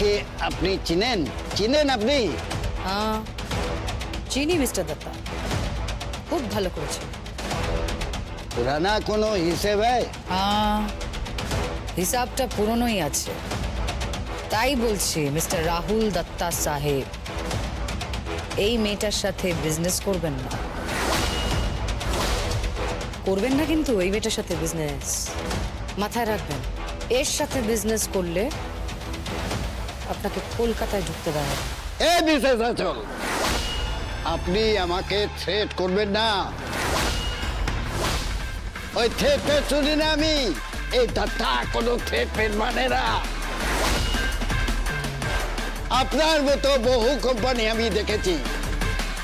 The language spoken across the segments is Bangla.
আমাকে আপনি চিনেন? চিনেন আপনি? হ্যাঁ চিনি মিস্টার দত্তা। খুব ভালো করেছে পুরানা কোনো হিসেব হ্যাঁ হিসাবটা পুরনোই আছে। তাই বলছি মিস্টার রাহুল দত্তা সাহেব এই মেয়েটার সাথে বিজনেস করবেন না। করবেন না কিন্তু এই মেয়েটার সাথে বিজনেস মাথায় রাখবেন এর সাথে বিজনেস করলে আপনাকে কলকাতায় ঢুকতে দেওয়া হবে। এ আচল আপনি আমাকে থ্রেট করবেন না। ওই ফেট শুনি না আমি। এই দাদা কোনো থ্রেট ফেট মানে না। আপনার মতো বহু কোম্পানি আমি দেখেছি।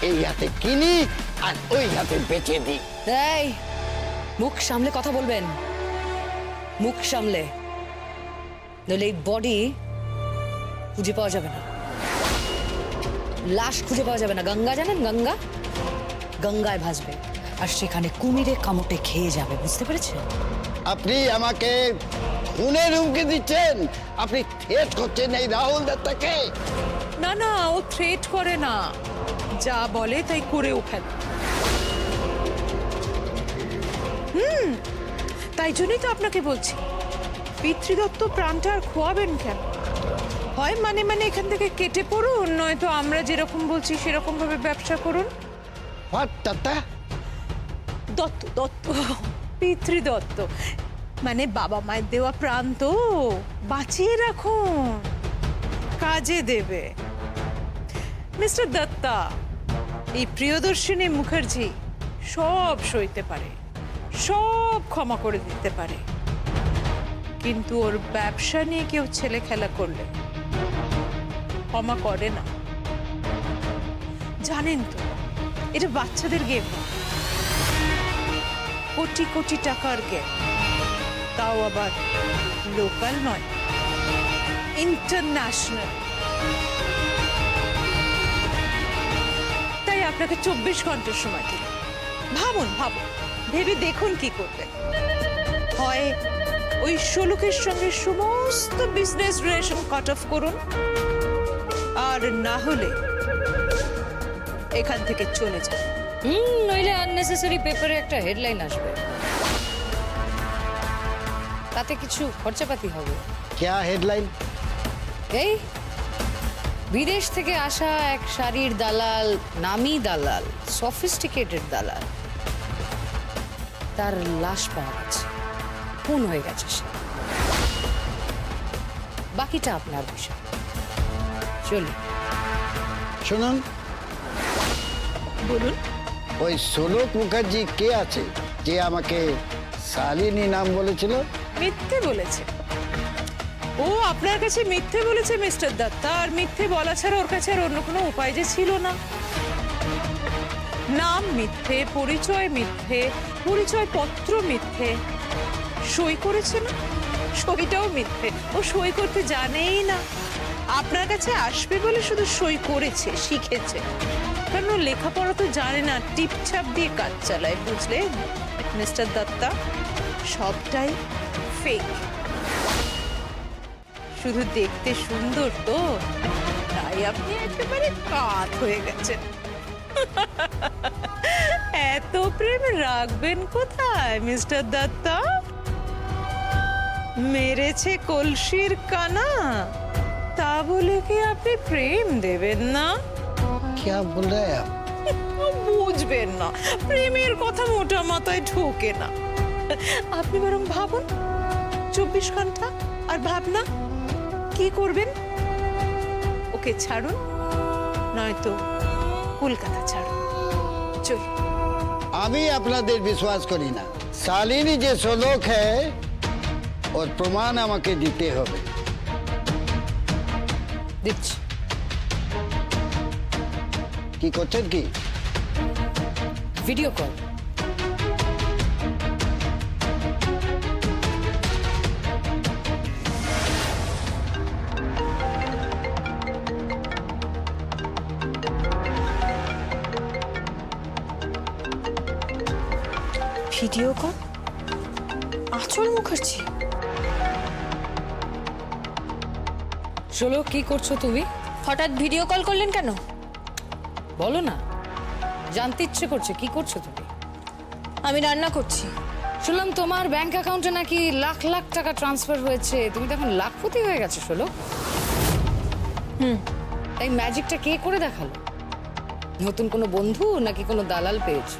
এই হাতে কিনি আর ওই হাতে বেচে দিই। এই মুখ সামলে কথা বলবেন। মুখ সামলে। নইলে এই বডি খুঁজে পাওয়া যাবে না। লাশ খুঁজে পাওয়া যাবে না। গঙ্গা জানেন গঙ্গা? গঙ্গায় ভাসবে। আর সেখানে কুমিরে কামড়ে খেয়ে যাবে বুঝতে পেরেছেন? আপনি আমাকে খুনের হুমকি দিচ্ছেন। আপনি থ্রেট করছেন এই রাহুল দত্তাকে। না না ও থ্রেট করে না। যা বলে তাই করেও ফেলে হুম তাই জন্যই তো আপনাকে বলছি। পিতৃদত্ত প্রাণটা আর খোয়াবেন কেন? হয় মানে মানে এখান থেকে কেটে পড়ুন নয়তো আমরা যেরকম বলছি সেরকম ভাবে ব্যবসা করুন। হোয়াট দাদা দত্ত দত্ত পিতৃদত্ত। মানে বাবা মায়ের দেওয়া প্রাণ তো। বাঁচিয়ে রাখুন। কাজে দেবে। মিস্টার দত্তা এই প্রিয়দর্শিনী মুখার্জি সব সইতে পারে সব ক্ষমা করে দিতে পারে। কিন্তু ওর ব্যবসা নিয়ে কেউ ছেলে খেলা করলে ক্ষমা করে না। জানেন তো, এটা বাচ্চাদের গেম কোটি কোটি টাকার গেম তাও আবার লোকাল নয় ইন্টারন্যাশনাল তাই আপনাকে চব্বিশ ঘণ্টার সময় দিল ভাবুন ভাবুন, ভেবে দেখুন কি করবেন। হয় ওই শোলকের সঙ্গে সমস্ত বিজনেস রিলেশন কাট অফ করুন। না হলে এখান থেকে চলে যান হুম নইলে আননেসেসারি পেপারে একটা হেডলাইন আসবে তাতে কিছু খরচাপাতি হবে क्या हेडलाइन এই বিদেশ থেকে আসা এক শাড়ির দালাল নামি দালাল সফিস্টিকেটেড দালাল তার লাশ পাওয়া গেছে খুন হয়ে গেছে সে বাকিটা আপনার বিষয় চলি শুনুন। বলুন। ওই সোলক মুখার্জি কে আছে যে আমাকে শালিনী নাম বলেছিল? মিথ্যে বলেছে। ও আপনার কাছে মিথ্যে বলেছে মিস্টার দত্তা আর মিথ্যে বলা ছাড়া ওর কাছে আর অন্য কোনো উপায় যে ছিল না। নাম মিথ্যে পরিচয় মিথ্যে পরিচয় পত্র মিথ্যে। সই করেছে না? সইটাও মিথ্যে। ও সই করতে জানেই না। আপনার কাছে আসবে বলে শুধু সই করেছে, শিখেছে। কারণ ও লেখাপড়া তো জানে না, টিপছাপ দিয়ে কাজ চালায়, বুঝলে? মিস্টার দত্তা, সবটাই ফেক শুধু দেখতে সুন্দর তো, তাই আপনি একেবারে কাত হয়ে গেছেন। এত প্রেম রাখবেন কোথায়, মিস্টার দত্তা? মেরেছে কলসির কানা। তা বলে কি আপনি প্রেম দেবেন না क्या बोल रहे हैं आप বুঝবেন না প্রেমের কথা মোটা মাথায় ঢোকে না আপনি বরং ভাবুন চব্বিশ ঘন্টা আর ভাবনা কি করবেন ওকে ছাড়ুন নয়তো কলকাতা ছাড়ুন চল আমি আপনাদের বিশ্বাস করি না শালিনী যে সোলক হ্যাঁ ওর প্রমাণ আমাকে দিতে হবে দিচ্ছি। কি করছেন কি? ভিডিও কল চলো কি করছ তুমি? হঠাৎ ভিডিও কল করলেন কেন? বলো না। জানতে ইচ্ছে করছে কি করছ তুমি? আমি রান্না করছি। শুনলাম তোমার ব্যাংক অ্যাকাউন্টে নাকি লাখ লাখ টাকা ট্রান্সফার হয়েছে। তুমি তো এখন লাখপতি হয়ে গেছো শোলো। হুম। তাই ম্যাজিকটা কে করে দেখাল? নতুন কোনো বন্ধু নাকি কোনো দালাল পেয়েছ?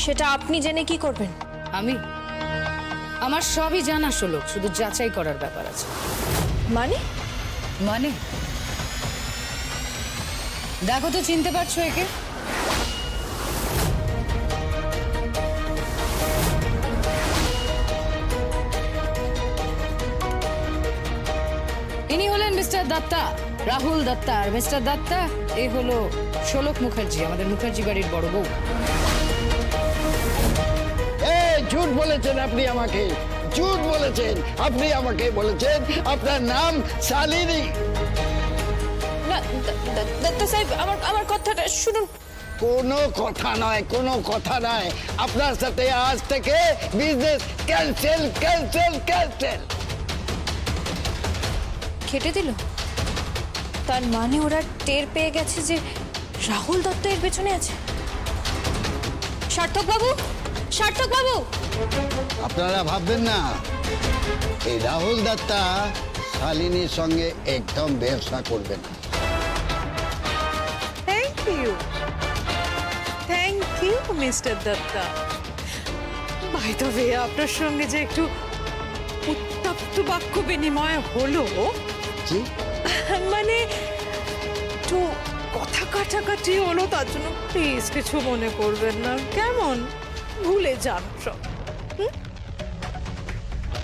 সেটা আপনি জেনে কি করবেন? আমি? আমার সবই জানা শোলক শুধু যাচাই করার ব্যাপার আছে। মানে? মানে? দেখো তো চিনতে পারছ একে? ইনি হলেন মিস্টার দত্তা রাহুল দত্তা। আর মিস্টার দত্তা এ হলো শোলক মুখার্জি আমাদের মুখার্জি বাড়ির বড় বউ। ঝুট বলেছেন আপনি আমাকে। ঝুট বলেছেন আপনি আমাকে বলেছেন। আপনার নাম শালিনী দত্ত সাহেব আমার আমার কথাটা শুনুন। কোনো কথা নয় কোনো কথা নয়। আপনার সাথে আজ থেকে বিজনেস ক্যান্সেল ক্যান্সেল ক্যান্সেল কেটে দিল? তার মানে ওরা টের পেয়ে গেছে যে রাহুল দত্ত এর পেছনে আছে। সার্থক বাবু সার্থক বাবু। আপনারা ভাববেন না। এই রাহুল দত্তা শালিনীর সঙ্গে একদম ব্যবসা করবে না। Thank you thank you mister Datta. The way আপনার সঙ্গে যে একটু উত্তপ্ত বাক্য বিনিময় হলো জি। মানে একটু কথা কাটাকাটি হলো তার জন্য প্লিজ কিছু মনে করবেন না। কেমন? ভুলে যান সব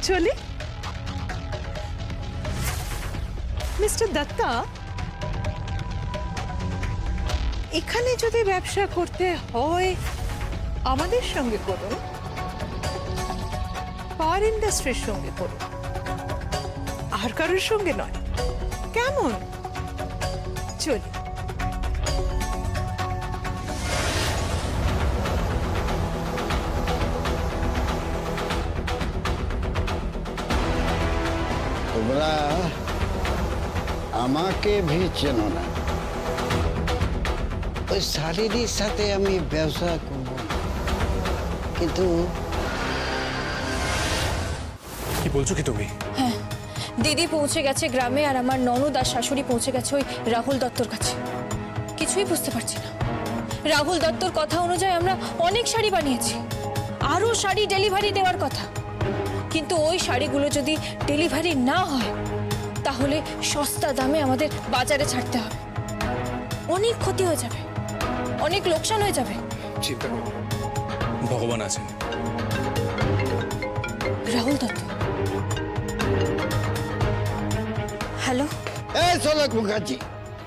চলি। মিস্টার দত্তা, এখানে যদি ব্যবসা করতে হয়, আমাদের সঙ্গে করুন। পাওয়ার ইন্ডাস্ট্রির সঙ্গে করুন। আর কারোর সঙ্গে নয়। কেমন? চলি। আমাকে ভি চেনো না। ওই শালিনীর সাথে আমি ব্যবসা করব। কিন্তু কি বলছো কি তুমি? দিদি পৌঁছে গেছে গ্রামে আর আমার ননদ আর শাশুড়ি পৌঁছে গেছে ওই রাহুল দত্তর কাছে। কিছুই বুঝতে পারছি না। রাহুল দত্তর কথা অনুযায়ী আমরা অনেক শাড়ি বানিয়েছি। আরও শাড়ি ডেলিভারি দেওয়ার কথা। কিন্তু ওই শাড়িগুলো যদি ডেলিভারি না হয় তাহলে সস্তা দামে আমাদের বাজারে ছাড়তে হবে। অনেক ক্ষতি হয়ে যাবে। অনেক লোকসান হয়ে যাবে। চিন্তা করো ভগবান আছেন। রাহুল দত্ত। হ্যালো? এই সোলক মুখার্জি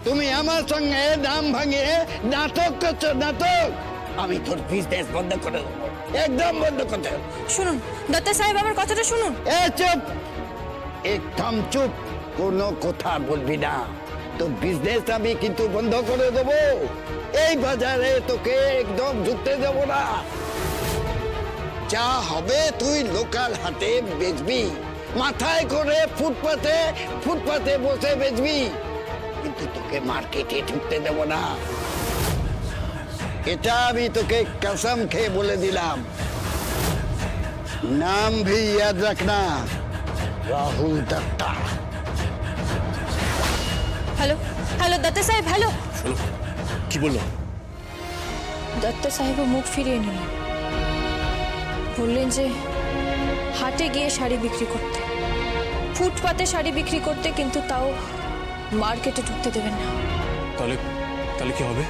তুমি আমার সঙ্গে দাম ভাঙিয়ে নাটক করছ নাটক? আমি তোর বিজনেস বন্ধ করে দেবো। একদম বন্ধ করতে দেবো। শুনুন দত্তা সাহেব আমার কথাটা শুনুন। এ চুপ। একদম চুপ। কোনো কথা বলবি না। তো বিজনেস আমি কিন্তু বন্ধ করে দেব। এই বাজারে তোকে একদম ঢুকতে দেব না। যা হবে তুই লোকাল হাতে বেচবি। মাথায় করে ফুটপাতে ফুটপাতে বসে বেচবি। কিন্তু তোকে মার্কেটে ঢুকতে দেব না। এটা আমি তোকে কসম খেয়ে বলে দিলাম। নাম ভি ইয়াদ রাখনা রাহুল দত্তা। হ্যালো হ্যালো দত্তা সাহেব হ্যালো চলো কি বলল? দত্তা সাহেবও মুখ ফিরিয়ে নিলেন। বললেন যে হাটে গিয়ে শাড়ি বিক্রি করতে। ফুটপাতে শাড়ি বিক্রি করতে কিন্তু তাও মার্কেটে ঢুকতে দেবেন না। তাহলে তাহলে কি হবে?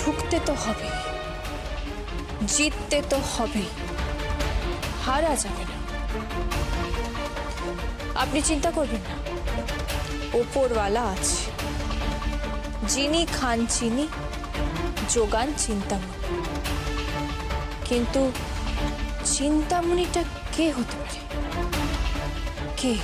ঢুকতে তো হবে। জিততে তো হবে। হারা যাবে না। আপনি চিন্তা করবেন না। ওপরওয়ালা আছে। যিনি খান চিনি যোগান চিন্তামণি। কিন্তু চিন্তামণিটা কে হতে পারে? কে?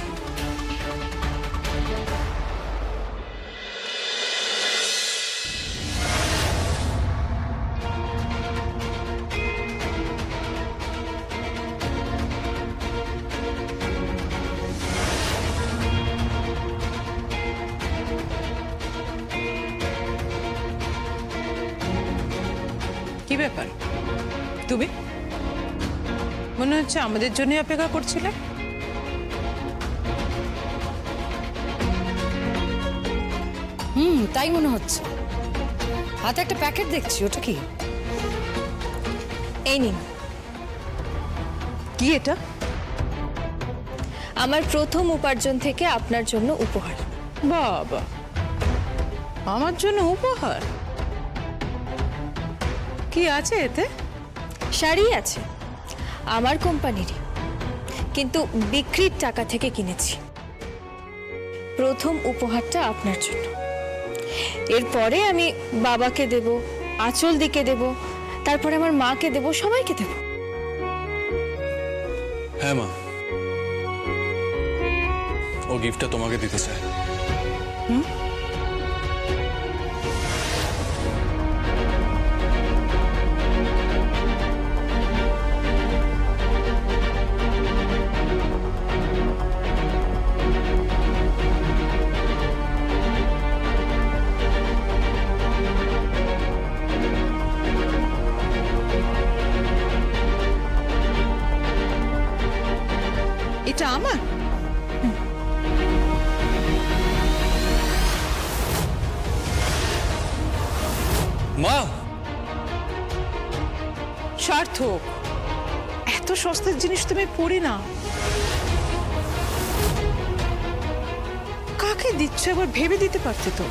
ব্যাপার? তুমি? মনে হচ্ছে আমাদের জন্য অপেক্ষা করছিলে। হুম তাই মনে হচ্ছে। হাতে একটা প্যাকেট দেখছি ওটা কি? এই নিন। কি এটা? আমার প্রথম উপার্জন থেকে আপনার জন্য উপহার। বাবা আমার জন্য উপহার? কি আছে এতে? শাড়ি আছে আমার কোম্পানিরই। কিন্তু বিক্রির টাকা থেকে কিনেছি। প্রথম উপহারটা আপনার জন্য। এরপরে আমি বাবাকে দেব আঁচল দিকে দেব তারপরে আমার মাকে দেব সবাইকে দেব। হ্যাঁ মা। ও গিফটটা তোমাকে দিতে চায়। এটা জিনিস তুমি পড়ি না। কাকে দিচ্ছ? একবার ভেবে দিতে পারতে তো।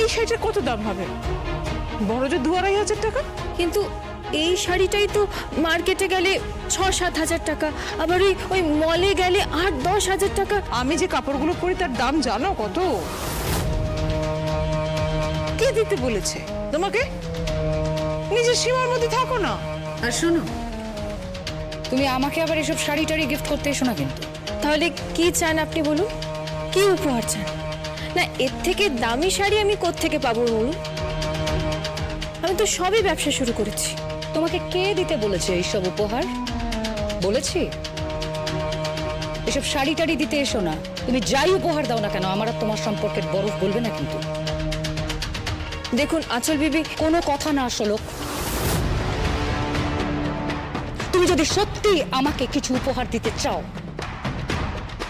এই শাড়িটার কত দাম হবে? বড় যে দু আড়াই হাজার টাকা? কিন্তু এই শাড়িটাই তো মার্কেটে গেলে ছ সাত হাজার টাকা আবার ওই ওই মলে গেলে আট দশ হাজার টাকা। আমি যে কাপড়গুলো পরি তার দাম জানো কত? কে দিতে বলেছে? তোমাকে? নিজের সীমার মধ্যে থাকো না। আর শোনো তুমি আমাকে আবার এসব শাড়ি টাড়ি গিফট করতে এসো না কিন্তু। তাহলে কি চান আপনি বলুন? কি উপহার চান? না এর থেকে দামি শাড়ি আমি কোত্থেকে পাবো বলুন? আমি তো সবই ব্যবসা শুরু করেছি। তোমাকে কে দিতে বলেছে এইসব উপহার? বলেছি? এসব শাড়ি টাড়ি দিতে এসো না। তুমি যাই উপহার দাও না কেন আমার আর তোমার সম্পর্কের বরফ বলবে না কিন্তু। দেখুন, আচল বিবি, কোনো কথা না শোলক তুমি যদি সত্যি আমাকে কিছু উপহার দিতে চাও,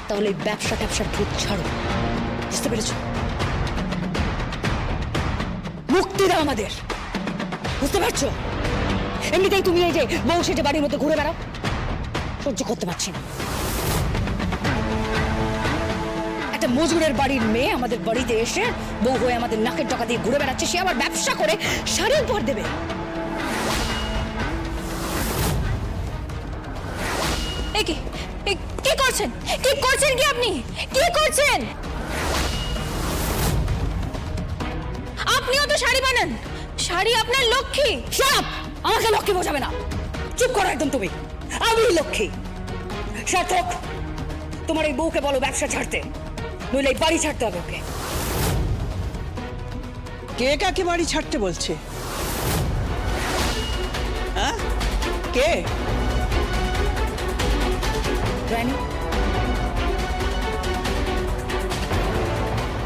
তাহলে এই ব্যবসা ট্যাবসার ভূত ছাড়ো। বুঝতে পেরেছ? মুক্তি দাও আমাদের। বুঝতে পারছ? এমনিতেই তুমি এই যে বউ সেজে বাড়ির মধ্যে ঘুরে বেড়াও, সহ্য করতে পারছি না। একটা মজুরের বাড়ির মেয়ে আমাদের বাড়িতে এসে বউ হয়ে আমাদের নাকের টাকা দিয়ে ঘুরে বেড়াচ্ছে। সে আবার ব্যবসা করে শাড়ি উপহার দেবে। কি? কি করছেন? কি করছেন কি আপনি? কি করছেন? আপনিও তো শাড়ি বানান। শাড়ি আপনার লক্ষ্মী। সাপ আমাকে লক্ষ্মী বোঝাবে না। চুপ করো একদম তুমি। আমি লক্ষ্মী। সার্থক, তোমার এই বউকে বলো ব্যবসা ছাড়তে। নইলে এই বাড়ি ছাড়তে হবে ওকে। কে কাকে বাড়ি ছাড়তে বলছে? হ্যাঁ? কে? রানী?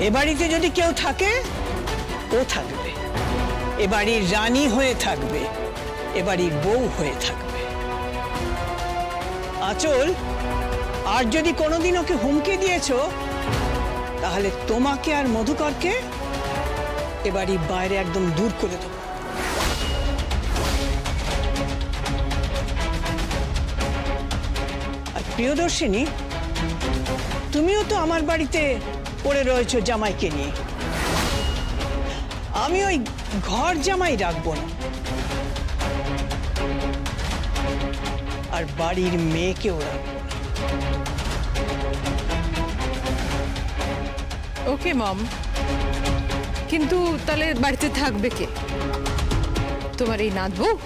এ বাড়িতে যদি কেউ থাকে ও থাকবে। এ বাড়ির রানী হয়ে থাকবে এ বাড়ির বউ হয়ে থাকবে। আচল আর যদি কোনোদিন ওকে হুমকি দিয়েছ তাহলে তোমাকে আর মধুকরকে এ বাড়ির বাইরে একদম দূর করে দেবো। আর প্রিয়দর্শিনী, তুমিও তো আমার বাড়িতে পড়ে রয়েছো জামাইকে নিয়ে। আমি ওই ঘর জামাই রাখব না। আর বাড়ির মেয়েকেও রাখব। ওকে, মম। কিন্তু তাহলে বাড়িতে থাকবে কে? তোমার এই নাতবু?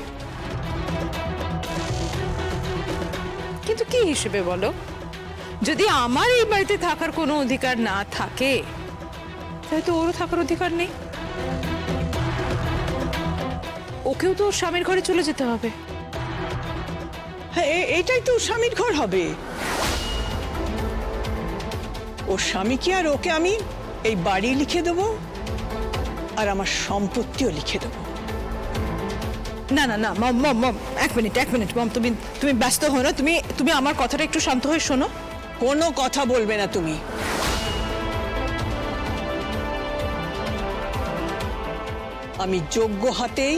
কিন্তু কি হিসেবে বলো? যদি আমার এই বাড়িতে থাকার কোনো অধিকার না থাকে, তাহলে তো ওরও থাকার অধিকার নেই। ওকেও তো স্বামীর ঘরে চলে যেতে হবে। হ্যাঁ এ- এইটাই তো স্বামীর ঘর হবে। ওর স্বামী কি আর ওকে আমি এই বাড়ি লিখে দেবো আর আমার সম্পত্তিও লিখে দেবো। না না না মম মম মম এক মিনিট এক মিনিট মম তুমি তুমি ব্যস্ত হো না তুমি তুমি আমার কথাটা একটু শান্ত হয়ে শোনো। কোনো কথা বলবে না তুমি। আমি যোগ্য হাতেই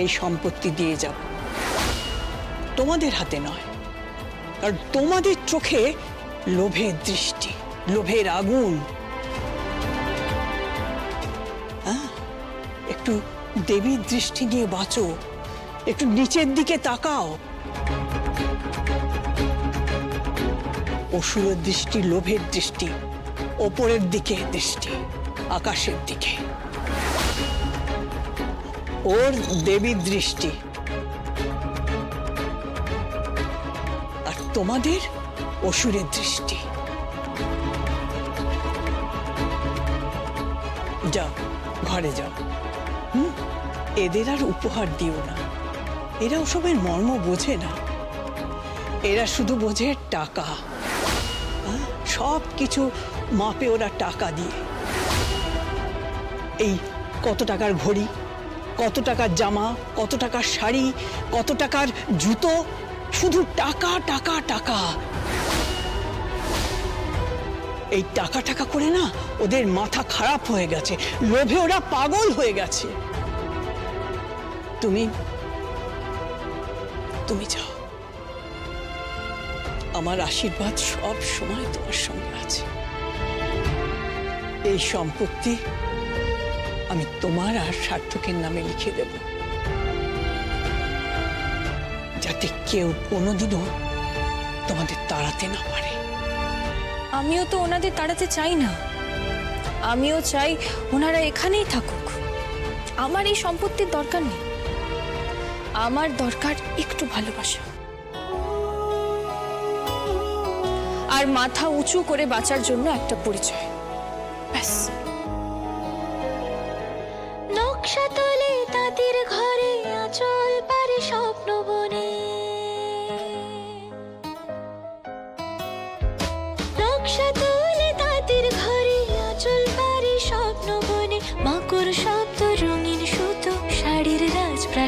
এই সম্পত্তি দিয়ে যাব। তোমাদের হাতে নয় আর তোমাদের চোখে লোভের দৃষ্টি লোভের আগুন। হ্যাঁ? একটু দেবীর দৃষ্টি নিয়ে বাঁচো। একটু নিচের দিকে তাকাও। অসুরের দৃষ্টি, লোভের দৃষ্টি, ওপরের দিকে দৃষ্টি, আকাশের দিকে। ওর দেবীর দৃষ্টি। আর তোমাদের অসুরের দৃষ্টি। ঘরে যাও হুম? এদের আর উপহার দিও না। এরা ওসবের মর্ম বোঝে না। এরা শুধু বোঝে টাকা। সব কিছু মাপে ওরা টাকা দিয়ে। এই কত টাকার ঘড়ি, কত টাকার জামা, কত টাকার শাড়ি, কত টাকার জুতো, শুধু টাকা টাকা টাকা। এই টাকা টাকা করে না ওদের মাথা খারাপ হয়ে গেছে। লোভে ওরা পাগল হয়ে গেছে। তুমি তুমি যাও। আমার আশীর্বাদ সব সময় তোমার সঙ্গে আছে। এই সম্পত্তি আমি তোমার আর সার্থকের নামে লিখে দেব। যাতে কেউ কোনোদিনও তোমাদের তাড়াতে না পারে। আমিও তো ওনাদের তাড়াতে চাই না। আমিও চাই ওনারা এখানেই থাকুক। আমার এই সম্পত্তির দরকার নেই। আমার দরকার একটু ভালোবাসা। আর মাথা উঁচু করে বাঁচার জন্য একটা পরিচয়।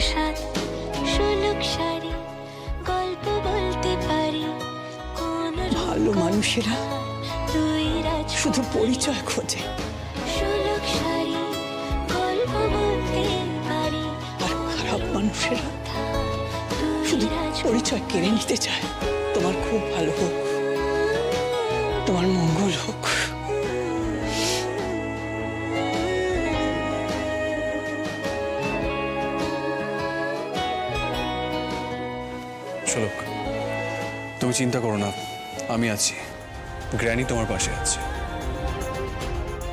রাজপ্রাসাদ শোলক শাড়ি গল্প বলতে পারি কোন ভালো মানুষেরা তুই রাজ শুধু পরিচয় খোঁজে। শাড়ি গল্প বলতে পারি আর খারাপ মানুষেরা শুধু পরিচয় কেড়ে নিতে চায়। তোমার খুব ভালো হোক তোমার মঙ্গল হোক। চিন্তা করো না, আমি আছি। গ্র্যানি তোমার পাশে আছে।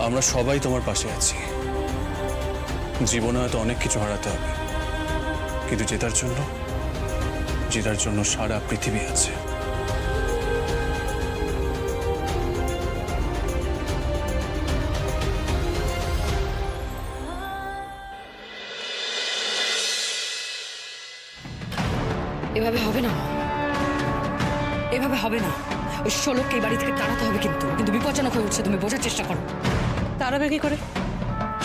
আমরা সবাই তোমার পাশে আছি। জীবনে হয়তো অনেক কিছু হারাতে হবে। কিন্তু জেতার জন্য জেতার জন্য সারা পৃথিবী আছে। ষোলোকে এই বাড়ি থেকে তাড়াতে হবে কিন্তু। কিন্তু বিপজ্জনক হয়ে উঠছে তুমি বোঝার চেষ্টা করো। তারাবে কি করে?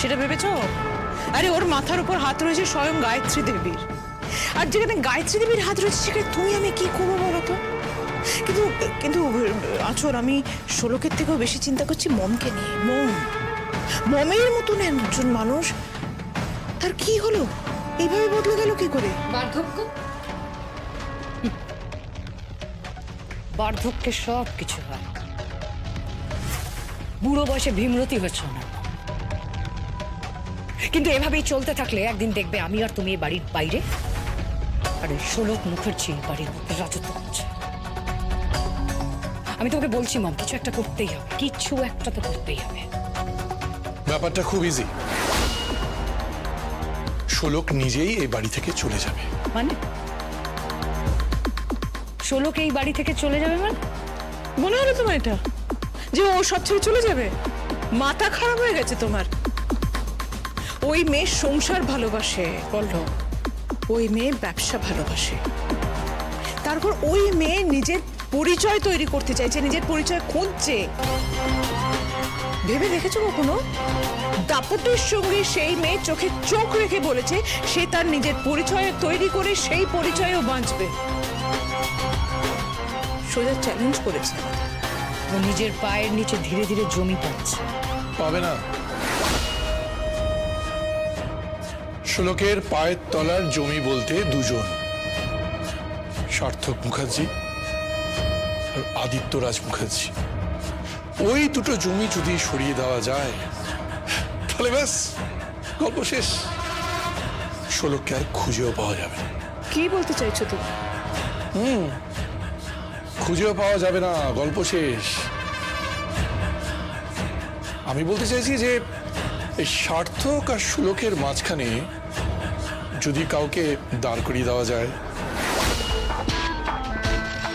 সেটা ভেবেছো? আরে ওর মাথার উপর হাত রয়েছে স্বয়ং গায়ত্রী দেবীর। আর যেখানে গায়ত্রী দেবীর হাত রয়েছে সেখানে তুমি আমি কি করব বলো তো? কিন্তু কিন্তু আচর আমি ষোলকের থেকেও বেশি চিন্তা করছি মমকে নিয়ে। মম। মমের মতন একজন মানুষ তার কি হলো? এইভাবে বদলে গেল কি করে? বার্ধক্য? বার্ধক্যে সব কিছু হয়। বুড়ো বয়সে ভীমরতি হয়েছ না। কিন্তু এভাবেই চলতে থাকলে একদিন দেখবে আমি আর তুমি এই বাড়ির বাইরে আর এই ষোলক মুখার্জি বাড়ির মধ্যে রাজত্ব করছে। আমি তোকে বলছি মম কিছু একটা করতেই হবে। কিছু একটা তো করতেই হবে। ব্যাপারটা খুব ইজি শোলক নিজেই এই বাড়ি থেকে চলে যাবে। মানে? ষোলক এই বাড়ি থেকে চলে যাবে মানে? মনে হলো তোমার এটা? যে ও সব ছেড়ে চলে যাবে? মাথা খারাপ হয়ে গেছে তোমার। ওই মেয়ে সংসার ভালোবাসে বলল ওই মেয়ে ব্যবসা ভালোবাসে। তারপর ওই মেয়ে নিজের পরিচয় তৈরি করতে চাইছে, নিজের পরিচয় খুঁজছে। ভেবে দেখেছ কখনো? দাপটের সঙ্গে সেই মেয়ে চোখে চোখ রেখে বলেছে, সে তার নিজের পরিচয় তৈরি করে সেই পরিচয়ও বাঁচবে। সোজা চ্যালেঞ্জ করেছে। ও নিজের পায়ের নিচে ধীরে ধীরে জমি পাচ্ছে। পাবে না। শোলকের পায়ের তলার জমি বলতে দুজন। সার্থক মুখার্জি আর আদিত্যরাজ মুখার্জি। ওই দুটো জমি যদি সরিয়ে দেওয়া যায় তাহলে ব্যাস গল্প শেষ। শোলককে আর খুঁজেও পাওয়া যাবে কি বলতে চাইছো তুমি? খুঁজেও পাওয়া যাবে না গল্প শেষ। আমি বলতে চাইছি যে এই সার্থক আর সুলকের মাঝখানে যদি কাউকে দাঁড় করিয়ে দেওয়া যায়।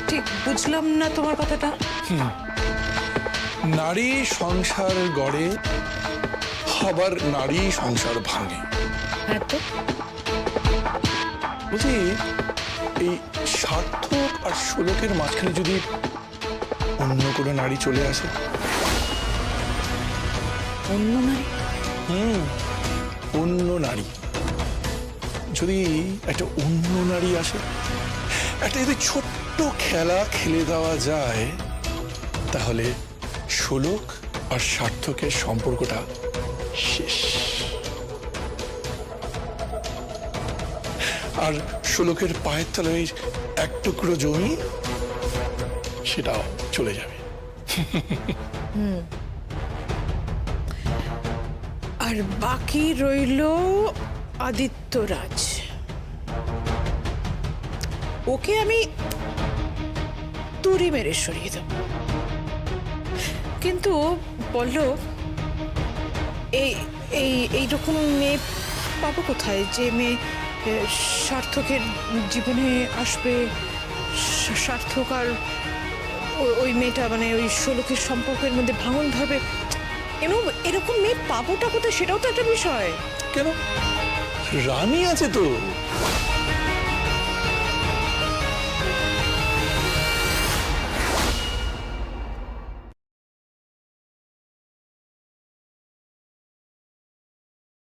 ঠিক বুঝলাম না তোমার কথাটা। নারী সংসার গড়ে আবার নারী সংসার ভাঙে। হ্যাঁ বলছি এই সার্থক আর সুলকের মাঝখানে যদি অন্য কোনো নারী চলে আসে। অন্য নারী? হুম অন্য নারী। যদি একটা অন্য নারী আসে একটা যদি ছোট্ট খেলা খেলে দেওয়া যায় তাহলে শোলক আর সার্থকের সম্পর্কটা শেষ। আর শোলকের পায়ের তলায় এক টুকরো জমি, সেটাও চলে যাবে। আর বাকি রইল আদিত্যরাজ। ওকে আমি তুড়ি মেরে সরিয়ে দেব। কিন্তু বলল, এই এই, এইরকম মেয়ে পাবো কোথায়? যে মেয়ে সার্থকের জীবনে আসবে সার্থক আর ওই মেয়েটা মানে ওই ষোলোকের সম্পর্কের মধ্যে ভাঙন ধরবে। কেন এরকম মেয়ে পাবোটা কোথায় সেটাও তো একটা বিষয়। কেন? রানী আছে তো।